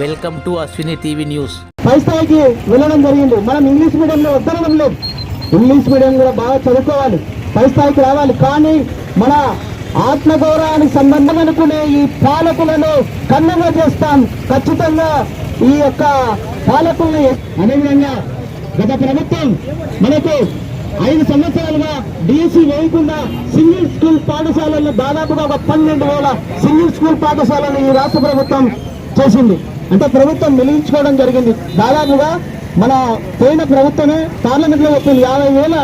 Welcome to Ashwini TV news పై స్థాయికి వెళ్ళడం జరిగింది. మనం ఇంగ్లీష్ మీడియంలో వద్దనడం లేదు. ఇంగ్లీష్ మీడియం కూడా బాగా చదువుకోవాలి. పై స్థాయికి రావాలి. కానీ మన ఆత్మగౌరవానికి సంబంధం అనుకునే ఈ పాలకులను కన్నగా చేస్తాం. ఖచ్చితంగా ఈ యొక్క పాలకుల్ని అదేవిధంగా గత ప్రభుత్వం మనకు ఐదు సంవత్సరాలుగా డిఎస్సి వేయకుండా సింగిల్ స్కూల్ పాఠశాలలను దాదాపుగా ఒక పన్నెండు వేల సింగిల్ స్కూల్ పాఠశాలను ఈ రాష్ట్ర ప్రభుత్వం చేసింది. అంటే ప్రభుత్వం నిలించుకోవడం జరిగింది. దాదాపుగా మన పోయిన ప్రభుత్వమే పార్లమెంట్లో చెప్పింది యాభై వేల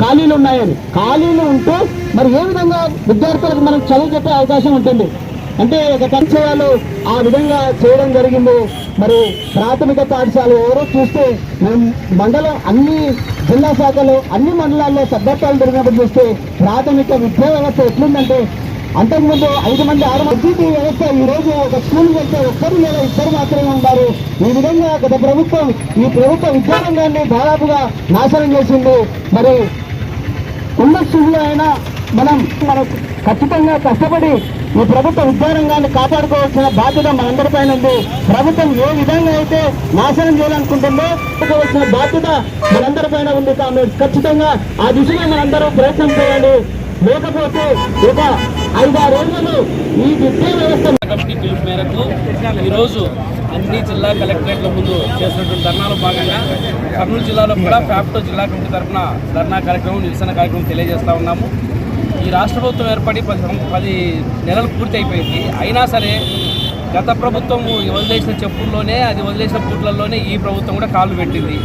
ఖాళీలు ఉన్నాయని. ఖాళీలు ఉంటూ మరి ఏ విధంగా విద్యార్థులకు మనం చదువు చెప్పే అవకాశం ఉంటుంది? అంటే ఒక పరిచయాలు ఆ విధంగా చేయడం జరిగింది మరి ప్రాథమిక పాఠశాల ఎవరో చూస్తే మేము మండలం అన్ని జిల్లా శాఖలు అన్ని మండలాల్లో సభ్యత్వాలు జరిగినప్పుడు చూస్తే ప్రాథమిక విద్యా వ్యవస్థ ఎట్లుందంటే అంతకుముందు ఐదు మంది ఆరు మంది వ్యవస్థ ఈ రోజు ఒక స్కూల్ వెళ్తే ఒక్కరు లేదా ఇద్దరు మాత్రమే ఉన్నారు. ఈ విధంగా గత ప్రభుత్వం ఈ ప్రభుత్వ విద్యారంగాన్ని దాదాపుగా నాశనం చేసింది. మరి ఉన్న స్థితిలో అయినా మనం మనం ఖచ్చితంగా కష్టపడి ఈ ప్రభుత్వ విద్యారంగాన్ని కాపాడుకోవాల్సిన బాధ్యత మనందరిపైన ఉంది. ప్రభుత్వం ఏ విధంగా అయితే నాశనం చేయాలనుకుంటుందో కాపాడుకోవాల్సిన బాధ్యత మనందరిపైన ఉంది. కామెంట్స్ ఖచ్చితంగా ఆ దిశగా మనందరూ ప్రయత్నం చేయాలి. లేకపోతే ఒక ఐదారేళ్ళలో ఈ విద్యా వ్యవస్థ కమిటీ పిలుపు మేరకు ఈరోజు అన్ని జిల్లా కలెక్టరేట్ల ముందు చేసినటువంటి ధర్నాలో భాగంగా కర్నూలు జిల్లాలో కూడా ఫ్యాప్టో జిల్లా కమిటీ తరఫున ధర్నా కార్యక్రమం నిరసన కార్యక్రమం తెలియజేస్తూ ఉన్నాము. ఈ రాష్ట్ర ప్రభుత్వం ఏర్పడి పది పది నెలలు పూర్తి అయిపోయింది. అయినా సరే గత ప్రభుత్వం వదిలేసిన చెప్పుల్లోనే అది వదిలేసిన పూట్లలోనే ఈ ప్రభుత్వం కూడా కాళ్ళు పెట్టింది.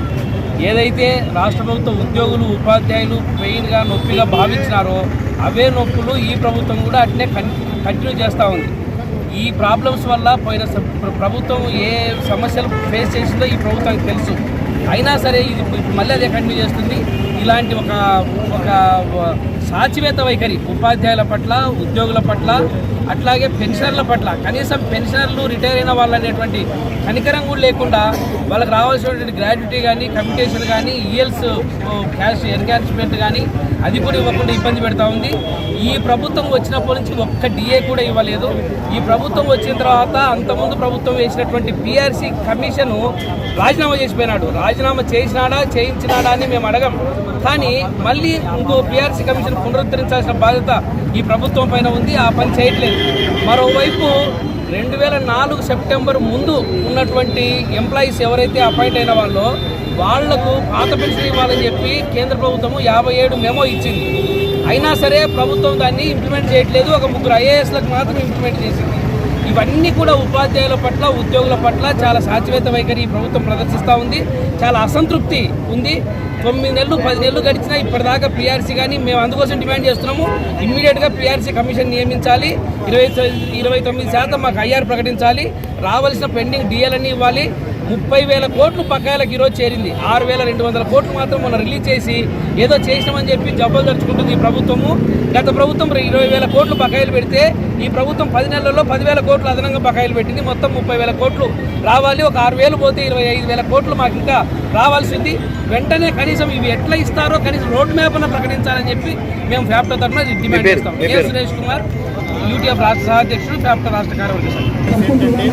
ఏదైతే రాష్ట్ర ప్రభుత్వ ఉద్యోగులు ఉపాధ్యాయులు పెయిన్గా నొప్పిగా భావించినారో అవే నొప్పులు ఈ ప్రభుత్వం కూడా అట్నే కంటిన్యూ చేస్తూ ఉంది. ఈ ప్రాబ్లమ్స్ వల్ల పోయిన ప్రభుత్వం ఏ సమస్యలు ఫేస్ చేసిందో ఈ ప్రభుత్వానికి తెలుసు. అయినా సరే ఇది మళ్ళీ అదే కంటిన్యూ చేస్తుంది. ఇలాంటి ఒక ఒక సాచివేత వైఖరి ఉపాధ్యాయుల పట్ల ఉద్యోగుల పట్ల అట్లాగే పెన్షనర్ల పట్ల. కనీసం పెన్షనర్లు రిటైర్ అయిన వాళ్ళు అనేటువంటి కనికరం కూడా లేకుండా వాళ్ళకి రావాల్సినటువంటి గ్రాడ్యుటీ కానీ కమ్యూనికేషన్ కానీ ఈఎల్స్ క్యాష్ ఎన్హాన్స్మెంట్ కానీ అది కూడా ఇవ్వకుండా ఇబ్బంది పెడతా ఉంది. ఈ ప్రభుత్వం వచ్చినప్పటి నుంచి ఒక్క డిఏ కూడా ఇవ్వలేదు. ఈ ప్రభుత్వం వచ్చిన తర్వాత అంతకుముందు ప్రభుత్వం వేసినటువంటి పిఆర్సీ కమిషన్ రాజీనామా చేసిపోయినాడు. రాజీనామా చేసినాడా చేయించినాడా అని మేము అడగం. కానీ మళ్ళీ ఇంకో పిఆర్సీ కమిషన్ పునరుద్ధరించాల్సిన బాధ్యత ఈ ప్రభుత్వం పైన ఉంది. ఆ పని చేయట్లేదు. మరోవైపు రెండు వేల నాలుగు సెప్టెంబర్ ముందు ఉన్నటువంటి ఎంప్లాయీస్ ఎవరైతే అపాయింట్ అయిన వాళ్ళో వాళ్ళకు పాత పెన్షన్ ఇవ్వాలని చెప్పి కేంద్ర ప్రభుత్వము యాభై ఏడు మెమో ఇచ్చింది. అయినా సరే ప్రభుత్వం దాన్ని ఇంప్లిమెంట్ చేయట్లేదు. ఒక ముగ్గురు ఐఏఎస్లకు మాత్రం ఇంప్లిమెంట్ చేసింది. ఇవన్నీ కూడా ఉపాధ్యాయుల పట్ల ఉద్యోగుల పట్ల చాలా సాచివేత వైఖరి ప్రభుత్వం ప్రదర్శిస్తూ ఉంది. చాలా అసంతృప్తి ఉంది. తొమ్మిది నెలలు పది నెలలు గడిచినా ఇప్పటిదాకా పీఆర్సీ కానీ మేము అందుకోసం డిమాండ్ చేస్తున్నాము. ఇమ్మీడియట్గా పీఆర్సీ కమిషన్ నియమించాలి. ఇరవై ఇరవై తొమ్మిది శాతం మాకు ఐఆర్ ప్రకటించాలి. రావాల్సిన పెండింగ్ డిఎల్ని ఇవ్వాలి. ముప్పై వేల కోట్లు బకాయిలకు ఈరోజు చేరింది. ఆరు వేల రెండు వందల కోట్లు మాత్రం మొన్న రిలీజ్ చేసి ఏదో చేసినామని చెప్పి జబ్బలు తెచ్చుకుంటుంది ఈ ప్రభుత్వము. గత ప్రభుత్వం ఇరవై వేల కోట్లు బకాయిలు పెడితే ఈ ప్రభుత్వం పది నెలల్లో పదివేల కోట్లు అదనంగా బకాయిలు పెట్టింది. మొత్తం ముప్పై వేల కోట్లు రావాలి. ఒక ఆరు వేలు పోతే ఇరవై ఐదు వేల కోట్లు మాకు ఇంకా రావాల్సింది వెంటనే కనీసం ఇవి ఎట్లా ఇస్తారో కనీసం రోడ్ మ్యాప్ అన్న ప్రకటించాలని చెప్పి మేము ఫ్యాప్టో తరఫున డిమాండ్ చేస్తాం. ఏ సురేష్ కుమార్. యూటీఎఫ్ రాష్ట్ర సహాధ్యక్షుడు ఫ్యాప్టో రాష్ట్ర కార్యవర్గ ఏంటంటే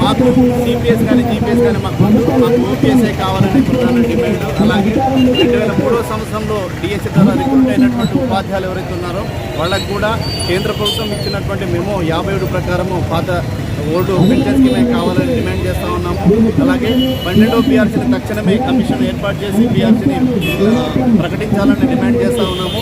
మాకు సిపిఎస్ కానీ జీపీఎస్ కానీ మాకు వద్దు. మాకు ఓపీఎస్ఏ కావాలని ప్రధాన డిమాండ్ అలాగే రెండు వేల మూడవ సంవత్సరంలో డిఎస్సీ ద్వారా రిక్రూట్ అయినటువంటి ఉపాధ్యాయులు ఎవరైతే ఉన్నారో వాళ్ళకు కూడా కేంద్ర ప్రభుత్వం ఇచ్చినటువంటి మేము యాభై ఏడు ప్రకారము పాత ఓల్డ్ పెన్షన్ మేము కావాలని డిమాండ్ చేస్తూ ఉన్నాము అలాగే పన్నెండో పిఆర్సీని తక్షణమే కమిషన్ ఏర్పాటు చేసి పిఆర్సీని ప్రకటించాలని డిమాండ్ చేస్తూ ఉన్నాము.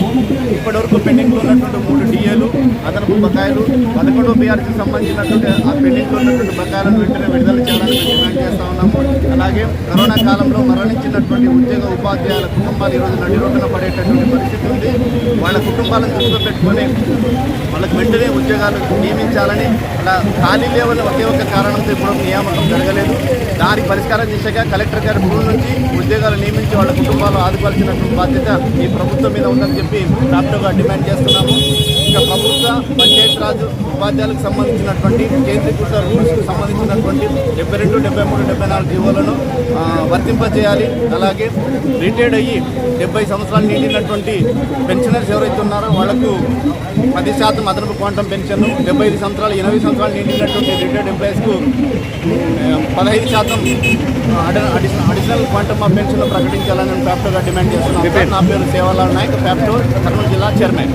ఇప్పటివరకు పెండింగ్లో ఉన్నటువంటి మూడు డిఏలు అదనపు బకాయిలు పదకొండో పిఆర్సీకి సంబంధించినటువంటి ఆ పెండింగ్లో ఉన్నటువంటి బకాయిలను వెంటనే విడుదల చేయాలని డిమాండ్ చేస్తూ ఉన్నాము. అలాగే కరోనా కాలంలో మరణించినటువంటి ఉద్యోగ ఉపాధ్యాయుల కుటుంబాలు ఈరోజు నడి పడేటటువంటి పరిస్థితి ఉంది. వాళ్ళ కుటుంబాలను దృష్టిలో పెట్టుకొని వాళ్ళకి వెంటనే ఉద్యోగాలు నియమించాలని అలా ఖాళీ లేవని ఒకే ఒక కారణంతో ఇప్పుడు నియామకం జరగలేదు. దానికి పరిష్కారం దిశగా కలెక్టర్ గారి భూమి నుంచి ఉద్యోగాలు నియమించి వాళ్ళ కుటుంబాలు ఆదుకోవాల్సినటువంటి బాధ్యత ఈ ప్రభుత్వం మీద ఉందని చెప్పి డాక్టర్గా డిమాండ్ చేస్తున్నాము. ఇక ప్రభుత్వ పంచాయతీరాజ్ ఉపాధ్యాయులకు సంబంధించినటువంటి కేంద్రీకృత రూల్స్కి సంబంధించినటువంటి డెబ్బై రెండు డెబ్బై మూడు డెబ్బై నాలుగు జీవోలను వర్తింపజేయాలి. అలాగే రిటైర్డ్ అయ్యి డెబ్బై సంవత్సరాలు నిండినటువంటి పెన్షనర్స్ ఎవరైతే ఉన్నారో వాళ్ళకు పది శాతం అదనపు క్వాంటం పెన్షన్ డెబ్బై ఐదు సంవత్సరాలు ఎనభై సంవత్సరాలు నిండినటువంటి రిటైర్డ్ ఎంప్లాయీస్కు పదహైదు శాతం additional additional quantum of pension ప్రకటించాలని ప్యాప్టోగా డిమాండ్ చేస్తున్నాం. నా పేరు సేవాలాల్ నాయక్ ప్యాప్టో కర్నూలు జిల్లా చైర్మన్.